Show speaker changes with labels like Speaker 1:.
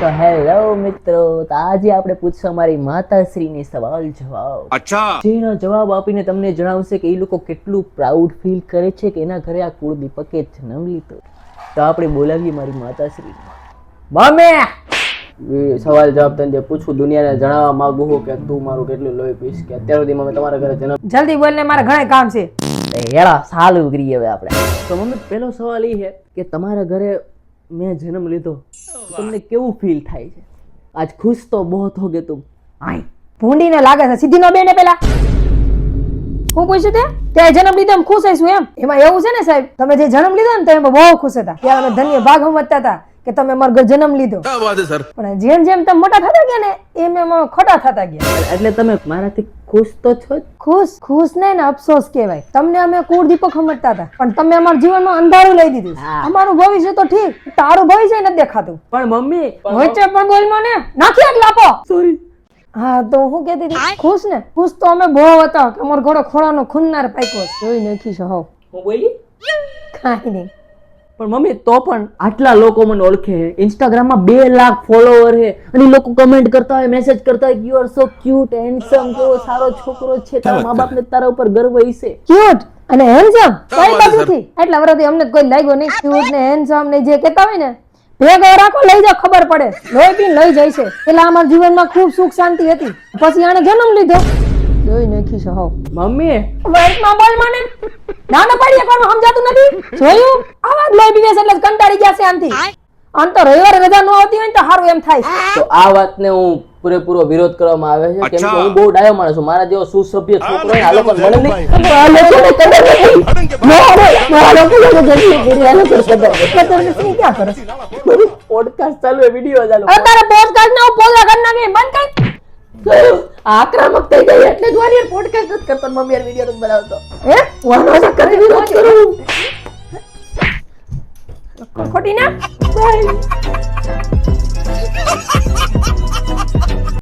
Speaker 1: તો હેલો મિત્રો તો આજે આપણે પૂછશું અમારી માતાશ્રીને સવાલ જવાબ.
Speaker 2: અચ્છા.
Speaker 1: જેનો જવાબ આપીને તમને જણાવશે કે એ લોકો કેટલું પ્રાઉડ ફીલ કરે છે કે એના ઘરે આ કુળદીપકે જન્મ લીધો. તો આપણે બોલાવીએ મારી માતાશ્રી મમ્મી સવાલ જવાબ તને જે પૂછું દુનિયાને જણાવવા માંગુ હું કે તું મારું કેટલું લોહી પીશ કે અત્યાર સુધી મમ્મી તમારા ઘરે જન્મ
Speaker 3: જલ્દી બોલને મારે ઘણા કામ છે.
Speaker 1: હેડા સાલું કરીએ હવે આપણે. તો મમ્મી પહેલો સવાલ એ છે કે તમારા ઘરે મેં જન્મ લીધો. તમને કેવું ફીલ થાય છે? આજ ખુશ તો બહોત હોગે તું. આય
Speaker 3: ભૂંડીને લાગે છે સિદ્ધિનો બેને પેલા. હું પૂછ્યું તે? તે જન્મ લીધો ખુશ છું એમ. એમાં એવું છે ને સાહેબ? તમે જે જન્મ લીધો ને તમે બહુ ખુશ હતા. ત્યારે અમે ધન્ય ભાગ સમજતા હતા કે તમે મારો જન્મ લીધો. પણ જેમ જેમ તમે મોટા થતા ગયા ને એમ એમ ખોટા થતા ગયા.
Speaker 1: એટલે તમે મારાથી ખુશ તો છો
Speaker 3: ખુશ? ખુશ ને ને અફસોસ કહેવાય. તમને અમે કુળ દીપક સમજતા હતા. પણ તમે અમારા જીવનમાં અંધારું લઈ દીધું અમારું ભવિષ્ય તો ઠીક તારું ભવિષ્ય નથી દેખાતું.
Speaker 1: પણ મમ્મી
Speaker 3: વચ્ચે પણ બોલમાં ને? નાખી એક લાપો
Speaker 1: સોરી.
Speaker 3: હા તો હું કહેતી હતી ખુશ ને? ખુશ તો અમે બહુ હતા કે અમારો ઘોડો ખોળાનો ખૂનનાર પાક્યો જોઈ નાખી હવ.
Speaker 1: હું બોલી?
Speaker 3: કાંઈ નહીં.
Speaker 1: પણ મમ્મી તો પણ આટલા લોકો મને ઓળખે છે. ઇન્સ્ટાગ્રામમાં બે લાખ ફોલોવર છે. અને લોકો કમેન્ટ કરતા હોય મેસેજ કરતા હોય you are so cute handsome કેવો સારો છોકરો છે. તારા મા બાપને તારા. ઉપર ગર્વ હશે
Speaker 3: ક્યુટ અને હેન્ડસમ કઈ બાજુથી. એટલા વર્ષથી અમને કોઈ લાગ્યો નહીં. ક્યુટ ને હેન્ડસમ ને જે કહેતા હોય ને ભેગો રાખો લઈ જાઓ ખબર પડે. લોહી પીને લઈ જાય છે. પેલા અમારા જીવનમાં ખૂબ સુખ શાંતિ હતી. પછી આને જન્મ લીધો. જોઈ નાખીશ હવ.
Speaker 1: મમ્મી.
Speaker 3: વર્તમાં બોલ મને ના ના પાડીએ પણ સમજાતું નથી? જોયું? આવા જ લોહી એટલે કંટાળી ગયા છે આનથી. આમ તો રવિવારે રજા ન આવતી હોય ને તો સારું એમ થાય.
Speaker 1: તો આ વાતને હું પૂરેપૂરો વિરોધ કરવામાં આવે છે કેમ કે હું બહુ ડાયો માણસ છું. મારા જેવો સુસભ્ય છોકરો આ લોકોને મળે નહીં. આ લોકોને કદર નથી. ના, ના, આ કદર નથી. આ લોકોને કદર.
Speaker 3: કદર નથી. ક્યાં કરે?
Speaker 1: બધું ચાલુ video ચાલુ.
Speaker 3: અત્યારે પોસ્ટકાસ્ટ ને હું પોઝા કરી નાખી બંધ કર.
Speaker 1: આક્રમક થઈ ગઈ એટલે જ વાર પોડકાસ્ટ જ કરતો મમ્મી યાર વિડિયો નથી બનાવતો.
Speaker 3: હે?
Speaker 1: વાનો જ કરી વિરોધ કરું.
Speaker 3: ખોટી ના?